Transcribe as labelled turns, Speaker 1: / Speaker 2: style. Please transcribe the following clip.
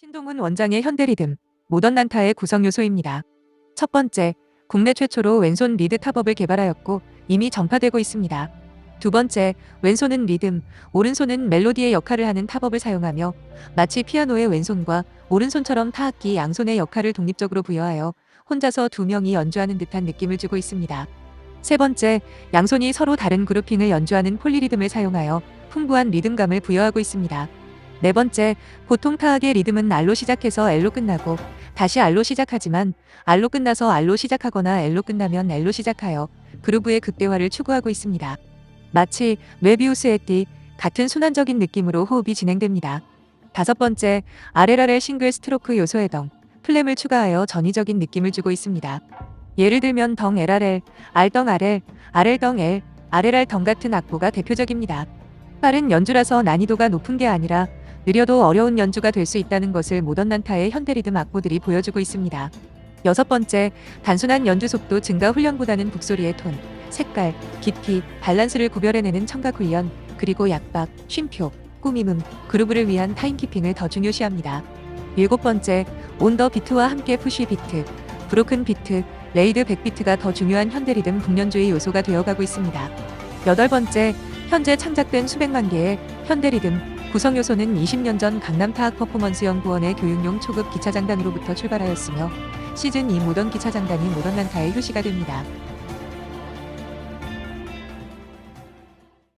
Speaker 1: 신동훈 원장의 현대리듬, 모던 난타의 구성 요소입니다. 첫 번째, 국내 최초로 왼손 리드 탑업을 개발하였고 이미 전파되고 있습니다. 두 번째, 왼손은 리듬, 오른손은 멜로디의 역할을 하는 탑업을 사용하며 마치 피아노의 왼손과 오른손처럼 타악기 양손의 역할을 독립적으로 부여하여 혼자서 두 명이 연주하는 듯한 느낌을 주고 있습니다. 세 번째, 양손이 서로 다른 그루핑을 연주하는 폴리리듬을 사용하여 풍부한 리듬감을 부여하고 있습니다. 네 번째, 보통 타악의 리듬은 알로 시작해서 엘로 끝나고 다시 알로 시작하지만 알로 끝나서 알로 시작하거나 엘로 끝나면 엘로 시작하여 그루브의 극대화를 추구하고 있습니다. 마치 웨비우스의 띠 같은 순환적인 느낌으로 호흡이 진행됩니다. 다섯 번째, 아레라렐 싱글 스트로크 요소의 덩, 플렘을 추가하여 전위적인 느낌을 주고 있습니다. 예를 들면 덩 LRL, 알덩 RL, RL덩 L, RLR 덩 같은 악보가 대표적입니다. 빠른 연주라서 난이도가 높은 게 아니라 느려도 어려운 연주가 될 수 있다는 것을 모던 난타의 현대리듬 악보들이 보여주고 있습니다. 여섯 번째, 단순한 연주 속도 증가 훈련보다는 북소리의 톤, 색깔, 깊이, 밸런스를 구별해내는 청각 훈련, 그리고 약박, 쉼표, 꾸밈음, 그루브를 위한 타임키핑을 더 중요시합니다. 일곱 번째, 온 더 비트와 함께 푸쉬 비트, 브로큰 비트, 레이드 백비트가 더 중요한 현대리듬 북년주의 요소가 되어가고 있습니다. 여덟 번째, 현재 창작된 수백만 개의 현대리듬 구성 요소는 20년 전 강남 타악 퍼포먼스 연구원의 교육용 초급 기차장단으로부터 출발하였으며 시즌 2 모던 기차장단이 모던 난타의 효시가 됩니다.